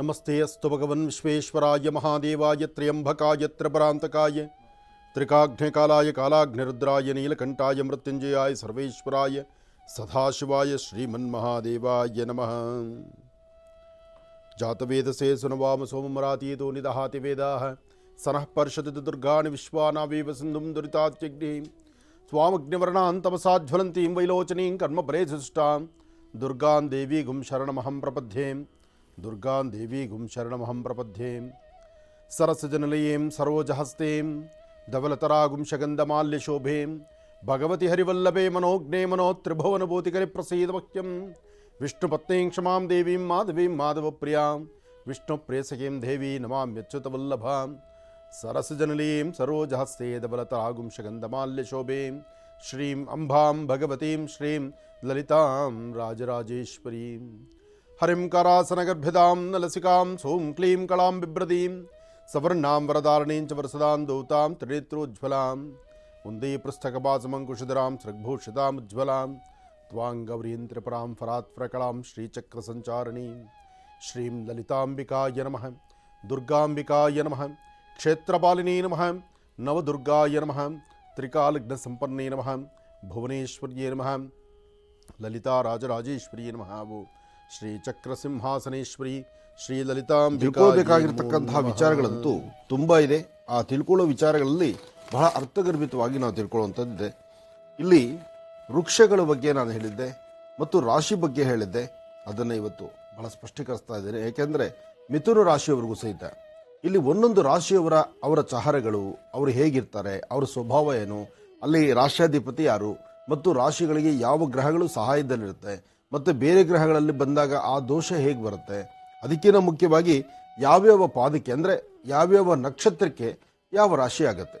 नमस्ते अस्तु भगवन् विश्वेश्वराय महादेवाय त्र्यंबकाय त्रिभ्रांतकाय त्रिकाघ्नकालाय कालाघ्निरुद्राय नीलकंठाय मृत्युंजयाय सर्वेश्वराय, सदाशिवाय श्रीमन्महादेवाय नमः। जातवेद से सुनवाम सोमरातीतो निदहाति वेदाः, सनः पर्षति दुर्गाणि विश्वानावेव सिन्धुं दुरितात्यग्निं स्वामग्निवर्णां तपसाज्ज्वलन्तीं वैलोचनीं कर्मपरे सुष्टां दुर्गां देवीगुं शरणमहं प्रपद्ये। दुर्गा देवी गुम शरण हम प्रपद्ये सरसजनलयीं सरोजहस्तीं धवलतरागुं शगन्धमाल्यशोभें भगवती हरिवल्लभे विष्णुपत्नी क्षमा देवी माधवी देवीं प्रिया विष्णु प्रेसकी देवी नमाम्यच्युतवल्लभां सरसजनलीं सरोजहस्ते धवलतरागुं शगन्धमाल्यशोभें श्रीं अंबा भगवती श्रीं ललितां राजराजेश्वरीम्। हरिं करासनगर्भिदां नलसिकां सों क्लीं कलां बिभ्रदीं सवर्णां वरदारणीं च वरसदां दूतां त्रिनेत्रोज्ज्वलां उन्दीपृष्ठकपासमङ्कुशधरां सृग्भूषितामुज्ज्वलां त्वां गौरीं त्रिपुरां फरात्प्रकलां श्रीचक्रसञ्चारिणीं, श्रीं ललिताम्बिकाय नमः, दुर्गाम्बिकाय नमः, क्षेत्रपालिनी नमः, नवदुर्गाय नमः त्रिकालघ्नसम्पन्ने नमः, भुवनेश्वर्ये नमः, ललिताराजराजेश्वर्ये नमः। वो ಶ್ರೀ ಚಕ್ರಸಿಂಹಾಸನೇಶ್ವರಿ ಶ್ರೀ ಲಲಿತಾ ತಿಳ್ಕೊಳ್ಬೇಕಾಗಿರ್ತಕ್ಕಂತಹ ವಿಚಾರಗಳಂತೂ ತುಂಬ ಇದೆ. ಆ ತಿಳ್ಕೊಳ್ಳೋ ವಿಚಾರಗಳಲ್ಲಿ ಬಹಳ ಅರ್ಥಗರ್ಭಿತವಾಗಿ ನಾವು ತಿಳ್ಕೊಳ್ಳುವಂಥದ್ದಿದೆ. ಇಲ್ಲಿ ವೃಕ್ಷಗಳ ಬಗ್ಗೆ ನಾನು ಹೇಳಿದ್ದೆ ಮತ್ತು ರಾಶಿ ಬಗ್ಗೆ ಹೇಳಿದ್ದೆ. ಅದನ್ನು ಇವತ್ತು ಬಹಳ ಸ್ಪಷ್ಟೀಕರಿಸ್ತಾ ಇದ್ದೇನೆ. ಏಕೆಂದರೆ ಮಿಥುನ ರಾಶಿಯವರಿಗೂ ಸಹಿತ. ಇಲ್ಲಿ ಒಂದೊಂದು ರಾಶಿಯವರ ಅವರ ಚಹರೆಗಳು ಅವರು ಹೇಗಿರ್ತಾರೆ ಅವರ ಸ್ವಭಾವ ಏನು ಅಲ್ಲಿ ರಾಷ್ಟ್ರಾಧಿಪತಿ ಯಾರು ಮತ್ತು ರಾಶಿಗಳಿಗೆ ಯಾವ ಗ್ರಹಗಳು ಸಹಾಯದಲ್ಲಿರುತ್ತೆ ಮತ್ತೆ ಬೇರೆ ಗ್ರಹಗಳಲ್ಲಿ ಬಂದಾಗ ಆ ದೋಷ ಹೇಗೆ ಬರುತ್ತೆ? ಅದಕ್ಕಿಂತ ಮುಖ್ಯವಾಗಿ ಯಾವ್ಯಾವ ಪಾದಕ್ಕೆ ಅಂದರೆ ಯಾವ್ಯಾವ ನಕ್ಷತ್ರಕ್ಕೆ ಯಾವ ರಾಶಿ ಆಗುತ್ತೆ?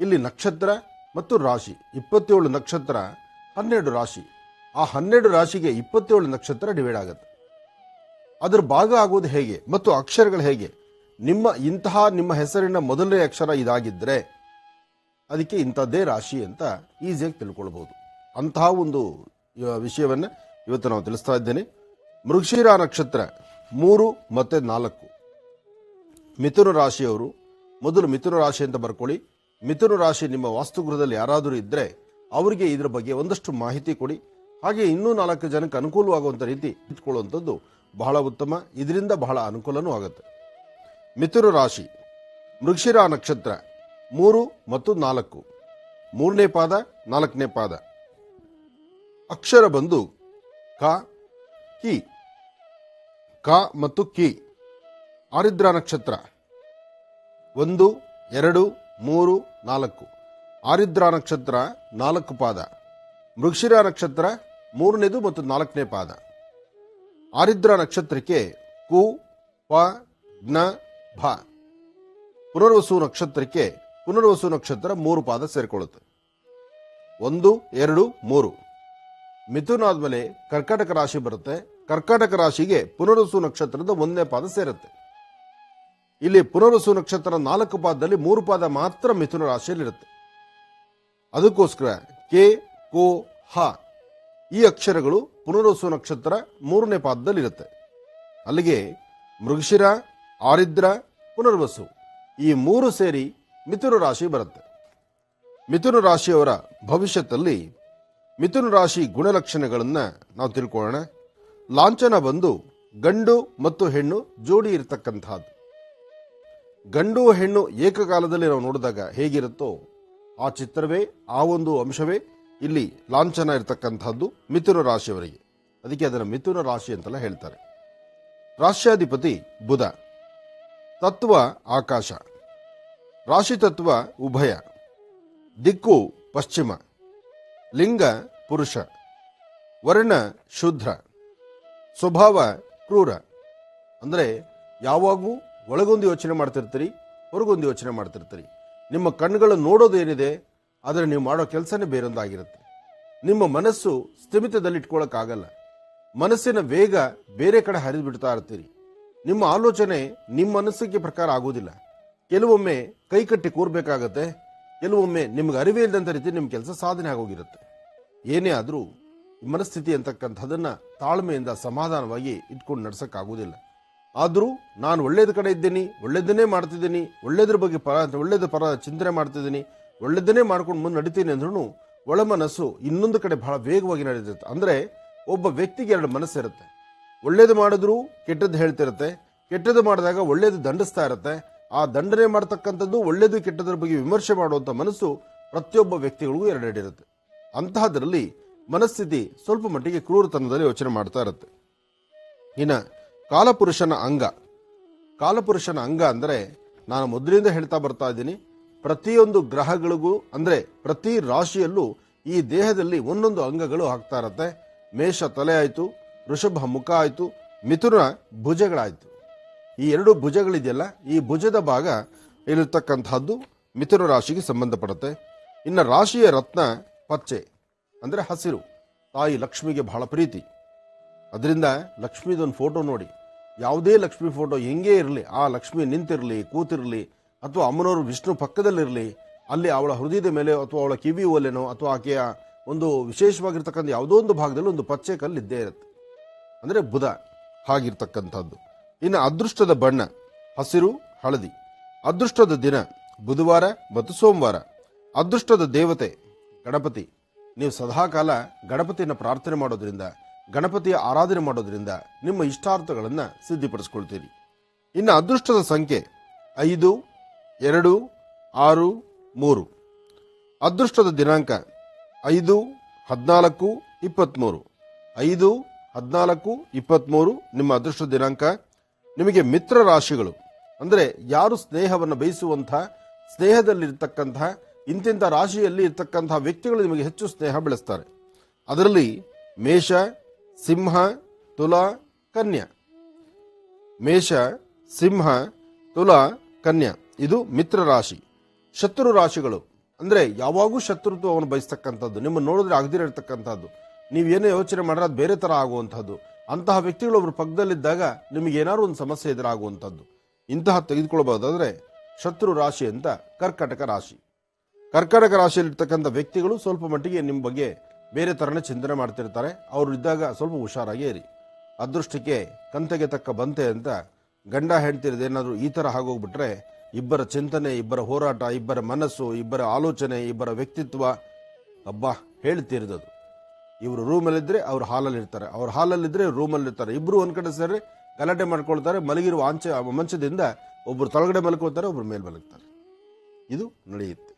ಇಲ್ಲಿ ನಕ್ಷತ್ರ ಮತ್ತು ರಾಶಿ, ಇಪ್ಪತ್ತೇಳು ನಕ್ಷತ್ರ, ಹನ್ನೆರಡು ರಾಶಿ. ಆ ಹನ್ನೆರಡು ರಾಶಿಗೆ ಇಪ್ಪತ್ತೇಳು ನಕ್ಷತ್ರ ಡಿವೈಡ್ ಆಗುತ್ತೆ. ಅದರ ಭಾಗ ಆಗೋದು ಹೇಗೆ ಮತ್ತು ಅಕ್ಷರಗಳು ಹೇಗೆ? ನಿಮ್ಮ ಇಂತಹ ನಿಮ್ಮ ಹೆಸರಿನ ಮೊದಲನೇ ಅಕ್ಷರ ಇದಾಗಿದ್ದರೆ ಅದಕ್ಕೆ ಇಂಥದ್ದೇ ರಾಶಿ ಅಂತ ಈಸಿಯಾಗಿ ತಿಳ್ಕೊಳ್ಬೋದು ಅಂತಹ ಒಂದು ವಿಷಯವನ್ನ ಇವತ್ತು ನಾವು ತಿಳಿಸ್ತಾ ಇದ್ದೇನೆ. ಮೃಗಶಿರ ನಕ್ಷತ್ರ ಮೂರು ಮತ್ತು ನಾಲ್ಕು. ಮಿಥುನ ರಾಶಿಯವರು, ಮೊದಲು ಮಿಥುನ ರಾಶಿ ಅಂತ ಬರ್ಕೊಳ್ಳಿ. ಮಿಥುನ ರಾಶಿ ನಿಮ್ಮ ವಾಸ್ತುಗೃಹದಲ್ಲಿ ಯಾರಾದರೂ ಇದ್ದರೆ ಅವರಿಗೆ ಇದರ ಬಗ್ಗೆ ಒಂದಷ್ಟು ಮಾಹಿತಿ ಕೊಡಿ. ಹಾಗೆ ಇನ್ನೂ ನಾಲ್ಕು ಜನಕ್ಕೆ ಅನುಕೂಲವಾಗುವಂಥ ರೀತಿ ಇಟ್ಕೊಳ್ಳುವಂಥದ್ದು ಬಹಳ ಉತ್ತಮ. ಇದರಿಂದ ಬಹಳ ಅನುಕೂಲನೂ ಆಗುತ್ತೆ. ಮಿಥುನ ರಾಶಿ, ಮೃಗಶಿರ ನಕ್ಷತ್ರ ಮೂರು ಮತ್ತು ನಾಲ್ಕು. ಮೂರನೇ ಪಾದ, ನಾಲ್ಕನೇ ಪಾದ. ಅಕ್ಷರ ಬಂದು ಕ, ಕಿ. ಕ ಮತ್ತು ಕಿ. ಆರಿದ್ರ ನಕ್ಷತ್ರ. ಒಂದು, ಎರಡು, ಮೂರು, ನಾಲ್ಕು. ಆರಿದ್ರ ನಕ್ಷತ್ರ ನಾಲ್ಕು ಪಾದ. ಮೃಕ್ಷಿರ ನಕ್ಷತ್ರ ಮೂರನೇದು ಮತ್ತು ನಾಲ್ಕನೇ ಪಾದ. ಆರಿದ್ರ ನಕ್ಷತ್ರಕ್ಕೆ ಕು, ಪ ಜ್ಞ ಭ. ಪುನರ್ವಸು ನಕ್ಷತ್ರಕ್ಕೆ ಪುನರ್ವಸು ನಕ್ಷತ್ರ ಮೂರು ಪಾದ ಸೇರಿಕೊಳ್ಳುತ್ತೆ. ಒಂದು, ಎರಡು, ಮೂರು. ಮಿಥುನ ಆದ್ಮೇಲೆ ಕರ್ಕಾಟಕ ರಾಶಿ ಬರುತ್ತೆ. ಕರ್ಕಾಟಕ ರಾಶಿಗೆ ಪುನರ್ಸು ನಕ್ಷತ್ರದ ಒಂದನೇ ಪಾದ ಸೇರುತ್ತೆ. ಇಲ್ಲಿ ಪುನರ್ಸು ನಕ್ಷತ್ರ ನಾಲ್ಕು ಪಾದದಲ್ಲಿ ಮೂರು ಪಾದ ಮಾತ್ರ ಮಿಥುನ ರಾಶಿಯಲ್ಲಿರುತ್ತೆ. ಅದಕ್ಕೋಸ್ಕರ ಕೆ, ಕೋ, ಹ ಈ ಅಕ್ಷರಗಳು ಪುನರ್ಸು ನಕ್ಷತ್ರ ಮೂರನೇ ಪಾದದಲ್ಲಿರುತ್ತೆ. ಅಲ್ಲಿಗೆ ಮೃಗಶಿರ, ಆರಿದ್ರ, ಪುನರ್ವಸು ಈ ಮೂರು ಸೇರಿ ಮಿಥುನ ರಾಶಿ ಬರುತ್ತೆ. ಮಿಥುನ ರಾಶಿಯವರ ಭವಿಷ್ಯದಲ್ಲಿ ಮಿಥುನ ರಾಶಿ ಗುಣಲಕ್ಷಣಗಳನ್ನು ನಾವು ತಿಳ್ಕೊಳ್ಳೋಣ. ಲಾಂಛನ ಬಂದು ಗಂಡು ಮತ್ತು ಹೆಣ್ಣು ಜೋಡಿ ಇರತಕ್ಕಂತಹದ್ದು ಗಂಡು ಹೆಣ್ಣು ಏಕಕಾಲದಲ್ಲಿ ನಾವು ನೋಡಿದಾಗ ಹೇಗಿರುತ್ತೋ ಆ ಚಿತ್ರವೇ, ಆ ಒಂದು ಅಂಶವೇ ಇಲ್ಲಿ ಲಾಂಛನ ಇರತಕ್ಕಂಥದ್ದು ಮಿಥುನ ರಾಶಿಯವರಿಗೆ. ಅದಕ್ಕೆ ಅದರ ಮಿಥುನ ರಾಶಿ ಅಂತೆಲ್ಲ ಹೇಳ್ತಾರೆ. ರಾಶ್ಯಾಧಿಪತಿ ಬುಧ. ತತ್ವ ಆಕಾಶ. ರಾಶಿ ತತ್ವ ಉಭಯ. ದಿಕ್ಕು ಪಶ್ಚಿಮ. ಲಿಂಗ, ಪುರುಷ. ವರ್ಣ, ಶುದ್ರ. ಸ್ವಭಾವ, ಕ್ರೂರ. ಅಂದರೆ ಯಾವಾಗೂ ಒಳಗೊಂದು ಯೋಚನೆ ಮಾಡ್ತಿರ್ತೀರಿ, ಹೊರಗೊಂದು ಯೋಚನೆ ಮಾಡ್ತಿರ್ತೀರಿ. ನಿಮ್ಮ ಕಣ್ಣುಗಳು ನೋಡೋದೇನಿದೆ, ಆದರೆ ನೀವು ಮಾಡೋ ಕೆಲಸನೇ ಬೇರೊಂದಾಗಿರುತ್ತೆ. ನಿಮ್ಮ ಮನಸ್ಸು ಸ್ಥಿಮಿತದಲ್ಲಿ ಇಟ್ಕೊಳ್ಳೋಕ್ಕಾಗಲ್ಲ ಮನಸ್ಸಿನ ವೇಗ ಬೇರೆ ಕಡೆ ಹರಿದು ಬಿಡ್ತಾ ಇರ್ತೀರಿ. ನಿಮ್ಮ ಆಲೋಚನೆ ನಿಮ್ಮ ಮನಸ್ಸಿಗೆ ಪ್ರಕಾರ ಆಗೋದಿಲ್ಲ ಕೆಲವೊಮ್ಮೆ ಕೈ ಕಟ್ಟಿ ಕೂರ್ಬೇಕಾಗತ್ತೆ. ಕೆಲವೊಮ್ಮೆ ನಿಮ್ಗೆ ಅರಿವೇ ಇಲ್ಲದಂಥ ರೀತಿ ನಿಮ್ಮ ಕೆಲಸ ಸಾಧನೆ ಆಗೋಗಿರುತ್ತೆ. ಏನೇ ಆದರೂ ಮನಸ್ಥಿತಿ ಅಂತಕ್ಕಂಥದ್ದನ್ನು ತಾಳ್ಮೆಯಿಂದ ಸಮಾಧಾನವಾಗಿ ಇಟ್ಕೊಂಡು ನಡ್ಸೋಕ್ಕಾಗೋದಿಲ್ಲ. ಆದರೂ ನಾನು ಒಳ್ಳೇದ ಕಡೆ ಇದ್ದೀನಿ, ಒಳ್ಳೇದನ್ನೇ ಮಾಡ್ತಿದ್ದೀನಿ, ಒಳ್ಳೇದ್ರ ಬಗ್ಗೆ ಪರ, ಒಳ್ಳೇದ ಪರ ಚಿಂತನೆ ಮಾಡ್ತಿದ್ದೀನಿ, ಒಳ್ಳೇದನ್ನೇ ಮಾಡ್ಕೊಂಡು ಮುಂದೆ ನಡಿತೀನಿ ಅಂದ್ರೂ ಒಳ ಮನಸ್ಸು ಇನ್ನೊಂದು ಕಡೆ ಬಹಳ ವೇಗವಾಗಿ ನಡೆದಿರುತ್ತೆ ಅಂದರೆ ಒಬ್ಬ ವ್ಯಕ್ತಿಗೆ ಎರಡು ಮನಸ್ಸಿರುತ್ತೆ ಒಳ್ಳೇದು ಮಾಡಿದ್ರೂ ಕೆಟ್ಟದ್ದು ಹೇಳ್ತಿರುತ್ತೆ, ಕೆಟ್ಟದ್ದು ಮಾಡಿದಾಗ ಒಳ್ಳೇದು ದಂಡಿಸ್ತಾ ಇರುತ್ತೆ ಆ ದಂಡನೆ ಮಾಡ್ತಕ್ಕಂಥದ್ದು ಒಳ್ಳೆಯದು ಕೆಟ್ಟದರ ಬಗ್ಗೆ ವಿಮರ್ಶೆ ಮಾಡುವಂಥ ಮನಸ್ಸು ಪ್ರತಿಯೊಬ್ಬ ವ್ಯಕ್ತಿಗಳಿಗೂ ಎರಡೆರಡಿರುತ್ತೆ ಅಂತಹದರಲ್ಲಿ ಮನಸ್ಥಿತಿ ಸ್ವಲ್ಪ ಮಟ್ಟಿಗೆ ಕ್ರೂರತನದಲ್ಲಿ ಯೋಚನೆ ಮಾಡ್ತಾ ಇರುತ್ತೆ. ಇನ್ನು ಕಾಲಪುರುಷನ ಅಂಗ. ಕಾಲಪುರುಷನ ಅಂಗ ಅಂದರೆ ನಾನು ಮೊದಲಿಂದ ಹೇಳ್ತಾ ಬರ್ತಾ ಇದ್ದೀನಿ, ಪ್ರತಿಯೊಂದು ಗ್ರಹಗಳಿಗೂ ಅಂದರೆ ಪ್ರತಿ ರಾಶಿಯಲ್ಲೂ ಈ ದೇಹದಲ್ಲಿ ಒಂದೊಂದು ಅಂಗಗಳು ಆಗ್ತಾ ಇರುತ್ತೆ. ಮೇಷ ತಲೆ ಆಯಿತು, ವೃಷಭ ಮುಖ ಆಯಿತು, ಮಿಥುನ ಭುಜಗಳಾಯಿತು. ಈ ಎರಡು ಭುಜಗಳಿದೆಯಲ್ಲ, ಈ ಭುಜದ ಭಾಗ ಇಲ್ಲಿರ್ತಕ್ಕಂಥದ್ದು ಮಿಥುನ ರಾಶಿಗೆ ಸಂಬಂಧಪಡುತ್ತೆ. ಇನ್ನು ರಾಶಿಯ ರತ್ನ ಪಚ್ಚೆ, ಅಂದರೆ ಹಸಿರು, ತಾಯಿ ಲಕ್ಷ್ಮಿಗೆ ಬಹಳ ಪ್ರೀತಿ. ಅದರಿಂದ ಲಕ್ಷ್ಮಿದೊಂದು ಫೋಟೋ ನೋಡಿ, ಯಾವುದೇ ಲಕ್ಷ್ಮಿ ಫೋಟೋ ಹೆಂಗೇ ಇರಲಿ, ಆ ಲಕ್ಷ್ಮಿ ನಿಂತಿರಲಿ, ಕೂತಿರಲಿ, ಅಥವಾ ಅಮ್ಮನವರು ವಿಷ್ಣು ಪಕ್ಕದಲ್ಲಿರಲಿ, ಅಲ್ಲಿ ಅವಳ ಹೃದಯದ ಮೇಲೆ ಅಥವಾ ಅವಳ ಕಿವಿ ಓಲೆನೋ ಅಥವಾ ಆಕೆಯ ಒಂದು ವಿಶೇಷವಾಗಿರ್ತಕ್ಕಂಥ ಯಾವುದೋ ಒಂದು ಭಾಗದಲ್ಲಿ ಒಂದು ಪಚ್ಚೆ ಕಲ್ಲು ಇದ್ದೇ ಇರುತ್ತೆ. ಅಂದರೆ ಬುಧ, ಹಾಗಿರ್ತಕ್ಕಂಥದ್ದು. ಇನ್ನು ಅದೃಷ್ಟದ ಬಣ್ಣ, ಹಸಿರು, ಹಳದಿ. ಅದೃಷ್ಟದ ದಿನ, ಬುಧವಾರ ಮತ್ತು ಸೋಮವಾರ. ಅದೃಷ್ಟದ ದೇವತೆ, ಗಣಪತಿ. ನೀವು ಸದಾಕಾಲ ಗಣಪತಿಯನ್ನು ಪ್ರಾರ್ಥನೆ ಮಾಡೋದ್ರಿಂದ, ಗಣಪತಿಯ ಆರಾಧನೆ ಮಾಡೋದ್ರಿಂದ ನಿಮ್ಮ ಇಷ್ಟಾರ್ಥಗಳನ್ನು ಸಿದ್ಧಿಪಡಿಸ್ಕೊಳ್ತೀರಿ. ಇನ್ನು ಅದೃಷ್ಟದ ಸಂಖ್ಯೆ, ಐದು, ಎರಡು, ಆರು, ಮೂರು. ಅದೃಷ್ಟದ ದಿನಾಂಕ, ಐದು, ಹದಿನಾಲ್ಕು ಇಪ್ಪತ್ತ್ಮೂರು ಐದು, ಹದಿನಾಲ್ಕು ಇಪ್ಪತ್ತ್ಮೂರು ನಿಮ್ಮ ಅದೃಷ್ಟ ದಿನಾಂಕ ನಿಮಗೆ ಮಿತ್ರ ರಾಶಿಗಳು, ಅಂದರೆ ಯಾರು ಸ್ನೇಹವನ್ನು ಬಯಸುವಂಥ ಸ್ನೇಹದಲ್ಲಿರ್ತಕ್ಕಂತಹ ಇಂತಿಂಥ ರಾಶಿಯಲ್ಲಿ ಇರ್ತಕ್ಕಂತಹ ವ್ಯಕ್ತಿಗಳು ನಿಮಗೆ ಹೆಚ್ಚು ಸ್ನೇಹ ಬೆಳೆಸ್ತಾರೆ. ಅದರಲ್ಲಿ ಮೇಷ, ಸಿಂಹ, ತುಲಾ, ಕನ್ಯಾ. ಮೇಷ, ಸಿಂಹ, ತುಲಾ, ಕನ್ಯಾ. ಇದು ಮಿತ್ರ ರಾಶಿ. ಶತ್ರು ರಾಶಿಗಳು, ಅಂದರೆ ಯಾವಾಗೂ ಶತ್ರುತ್ವವನ್ನು ಬಯಸ್ತಕ್ಕಂಥದ್ದು. ನಿಮ್ಮ ನೋಡಿದ್ರೆ ಆಗದಿರ ಇರ್ತಕ್ಕಂಥದ್ದು ನೀವೇನೋ ಯೋಚನೆ ಮಾಡಿದ್ರೆ ಅದು ಬೇರೆ ಥರ ಆಗುವಂಥದ್ದು. ಅಂತಹ ವ್ಯಕ್ತಿಗಳು ಒಬ್ಬರು ಪಕ್ಕದಲ್ಲಿದ್ದಾಗ ನಿಮಗೆ ಏನಾದ್ರು ಒಂದು ಸಮಸ್ಯೆ ಎದುರಾಗುವಂಥದ್ದು ಇಂತಹ ತೆಗೆದುಕೊಳ್ಬಹುದಾದ್ರೆ ಶತ್ರು ರಾಶಿ ಅಂತ ಕರ್ಕಟಕ ರಾಶಿ. ಕರ್ಕಟಕ ರಾಶಿಯಲ್ಲಿರ್ತಕ್ಕಂಥ ವ್ಯಕ್ತಿಗಳು ಸ್ವಲ್ಪ ಮಟ್ಟಿಗೆ ನಿಮ್ಮ ಬಗ್ಗೆ ಬೇರೆ ಥರನೇ ಚಿಂತನೆ ಮಾಡ್ತಿರ್ತಾರೆ. ಅವರು ಇದ್ದಾಗ ಸ್ವಲ್ಪ ಹುಷಾರಾಗಿ ಇರಿ. ಅದೃಷ್ಟಕ್ಕೆ ಕಂತೆಗೆ ತಕ್ಕ ಬಂತೆ ಅಂತ ಗಂಡ ಏನಾದರೂ ಈ ಥರ ಆಗೋಗ್ಬಿಟ್ರೆ ಇಬ್ಬರ ಚಿಂತನೆ, ಇಬ್ಬರ ಹೋರಾಟ, ಇಬ್ಬರ ಮನಸ್ಸು, ಇಬ್ಬರ ಆಲೋಚನೆ, ಇಬ್ಬರ ವ್ಯಕ್ತಿತ್ವ. ಹಬ್ಬ ಹೇಳ್ತಿರೋದು ಇವರು ರೂಮಲ್ಲಿದ್ದರೆ ಅವ್ರು ಹಾಲಲ್ಲಿ ಇರ್ತಾರೆ ಅವ್ರು ಹಾಲಲ್ಲಿದ್ದರೆ ರೂಮಲ್ಲಿ ಇರ್ತಾರೆ ಇಬ್ಬರು ಒಂದ್ ಕಡೆ ಸೇರಿ ಗಲಾಟೆ ಮಾಡ್ಕೊಳ್ತಾರೆ. ಮಲಗಿರುವ ಆಂಚೆ, ಮಂಚದಿಂದ ಒಬ್ಬರು ತೊಳಗಡೆ ಮಲ್ಕೋತಾರೆ ಒಬ್ಬರು ಮೇಲೆ ಮಲಗ್ತಾರೆ. ಇದು ನಡೆಯುತ್ತೆ.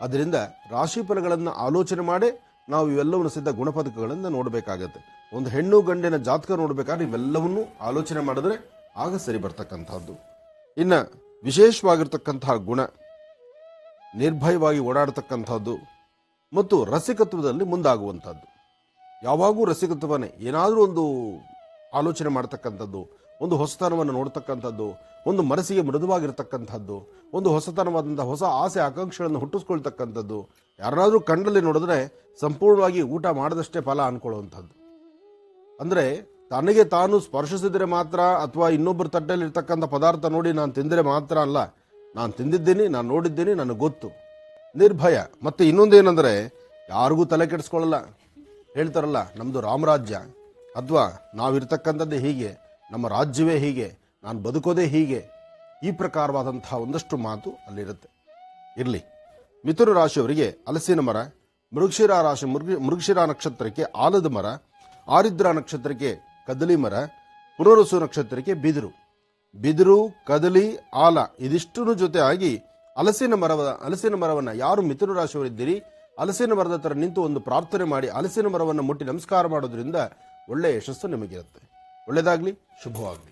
ಅದರಿಂದ ರಾಶಿ ಫಲಗಳನ್ನು ಆಲೋಚನೆ ಮಾಡಿ ನಾವು ಇವೆಲ್ಲವನ್ನು ಸಿದ್ಧ ಗುಣಪದಕಗಳನ್ನು ನೋಡಬೇಕಾಗತ್ತೆ. ಒಂದು ಹೆಣ್ಣು ಗಂಡಿನ ಜಾತಕ ನೋಡಬೇಕಾದ್ರೆ ಇವೆಲ್ಲವನ್ನೂ ಆಲೋಚನೆ ಮಾಡಿದ್ರೆ ಆಗ ಸರಿ ಬರ್ತಕ್ಕಂಥದ್ದು. ಇನ್ನು ವಿಶೇಷವಾಗಿರ್ತಕ್ಕಂತಹ ಗುಣ, ನಿರ್ಭಯವಾಗಿ ಓಡಾಡತಕ್ಕಂಥದ್ದು ಮತ್ತು ರಸಿಕತ್ವದಲ್ಲಿ ಮುಂದಾಗುವಂಥದ್ದು. ಯಾವಾಗೂ ರಸಿಕತ್ವನೇ ಏನಾದರೂ ಒಂದು ಆಲೋಚನೆ ಮಾಡ್ತಕ್ಕಂಥದ್ದು, ಒಂದು ಹೊಸತನವನ್ನು ನೋಡ್ತಕ್ಕಂಥದ್ದು, ಒಂದು ಮನಸ್ಸಿಗೆ ಮೃದುವಾಗಿರ್ತಕ್ಕಂಥದ್ದು, ಒಂದು ಹೊಸತನವಾದಂಥ ಹೊಸ ಆಸೆ, ಆಕಾಂಕ್ಷೆಗಳನ್ನು ಹುಟ್ಟಿಸ್ಕೊಳ್ತಕ್ಕಂಥದ್ದು ಯಾರಾದರೂ ಕಣ್ಣಲ್ಲಿ ನೋಡಿದ್ರೆ ಸಂಪೂರ್ಣವಾಗಿ ಊಟ ಮಾಡದಷ್ಟೇ ಫಲ ಅನ್ಕೊಳ್ಳುವಂಥದ್ದು. ಅಂದರೆ ತನಗೆ ತಾನು ಸ್ಪರ್ಶಿಸಿದರೆ ಮಾತ್ರ ಅಥವಾ ಇನ್ನೊಬ್ಬರ ತಟ್ಟೆಯಲ್ಲಿ ಇರ್ತಕ್ಕಂಥ ಪದಾರ್ಥ ನೋಡಿ ನಾನು ತಿಂದರೆ ಮಾತ್ರ ಅಲ್ಲ, ನಾನು ತಿಂದಿದ್ದೀನಿ, ನಾನು ನೋಡಿದ್ದೀನಿ, ನನಗೆ ಗೊತ್ತು. ನಿರ್ಭಯ. ಮತ್ತು ಇನ್ನೊಂದೇನೆಂದರೆ, ಯಾರಿಗೂ ತಲೆ ಕೆಡಿಸ್ಕೊಳ್ಳಲ್ಲ. ಹೇಳ್ತಾರಲ್ಲ ನಮ್ಮದು ರಾಮರಾಜ್ಯ. ಅಥವಾ ನಾವಿರ್ತಕ್ಕಂಥದ್ದೇ ಹೀಗೆ, ನಮ್ಮ ರಾಜ್ಯವೇ ಹೀಗೆ, ನಾನು ಬದುಕೋದೇ ಹೀಗೆ. ಈ ಪ್ರಕಾರವಾದಂತಹ ಒಂದಷ್ಟು ಮಾತು ಅಲ್ಲಿರುತ್ತೆ. ಇರಲಿ. ಮಿಥುನ ರಾಶಿಯವರಿಗೆ ಹಲಸಿನ ಮರ, ಮೃಗಶಿರ ರಾಶಿ, ಮೃಗ, ಮೃಗಶಿರ ನಕ್ಷತ್ರಕ್ಕೆ ಆಲದ ಮರ, ಆರಿದ್ರ ನಕ್ಷತ್ರಕ್ಕೆ ಕದಲಿ ಮರ, ಪುನರುಸು ನಕ್ಷತ್ರಕ್ಕೆ ಬಿದಿರು. ಬಿದಿರು, ಕದಲಿ, ಆಲ ಇದಿಷ್ಟೂ ಜೊತೆ ಆಗಿ ಹಲಸಿನ ಮರವ ಹಲಸಿನ ಮರವನ್ನು ಯಾರು ಮಿಥುನ ರಾಶಿಯವರಿದ್ದೀರಿ? ಹಲಸಿನ ಮರದ ಹತ್ರ ನಿಂತು ಒಂದು ಪ್ರಾರ್ಥನೆ ಮಾಡಿ ಹಲಸಿನ ಮರವನ್ನು ಮುಟ್ಟಿ ನಮಸ್ಕಾರ ಮಾಡೋದ್ರಿಂದ ಒಳ್ಳೆಯ ಯಶಸ್ಸು ನಿಮಗಿರುತ್ತೆ. ಒಳ್ಳೆಯದಾಗಲಿ, ಶುಭವಾಗಲಿ.